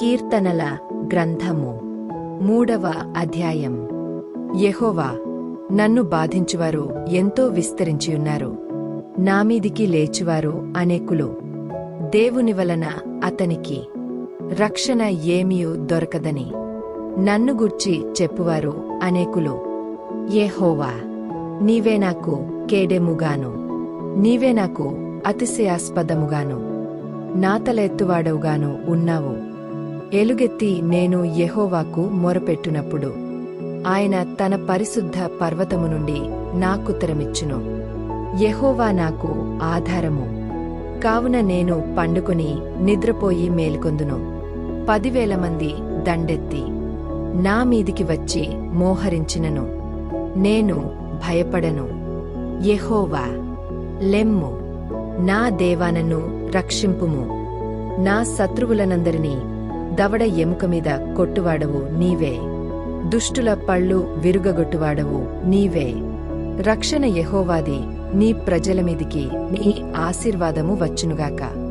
కీర్తనల గ్రంథము. మూడవ అధ్యాయం. యెహోవా నన్ను బాధించువారు ఎంతో విస్తరించియున్నారు నామీదికి లేచివారు అనేకులు. దేవుని వలన అతనికి రక్షణ ఏమియు దొరకదని. నన్ను గూర్చి చెప్పువారు అనేకులు. యెహోవా నీవే నాకు కేడెముగాను. నీవే నాకు అతిశయాస్పదముగాను. నాతలెత్తువాడవుగాను ఉన్నావు. ఎలుగెత్తి నేను యెహోవాకు మొరపెట్టునప్పుడు ఆయన తన పరిశుద్ధ పర్వతము నుండి నాకుత్తరమిచ్చును యెహోవా నాకు ఆధారము. కావున నేను పండుకొని నిద్రపోయి మేల్కొందును. పదివేల మంది దండెత్తి నా మీదికి వచ్చి మోహరించినను. నేను భయపడను. యెహోవా లెమ్ము. నా దేవానను రక్షింపుము. నా శత్రువులనందరినీ దవడ ఎముక మీద కొట్టువాడవు నీవే. దుష్టుల పళ్ళు విరుగగొట్టువాడవు నీవే. రక్షణ యహోవాది నీ ప్రజల మీదికి నీ ఆశీర్వాదము వచ్చునుగాక.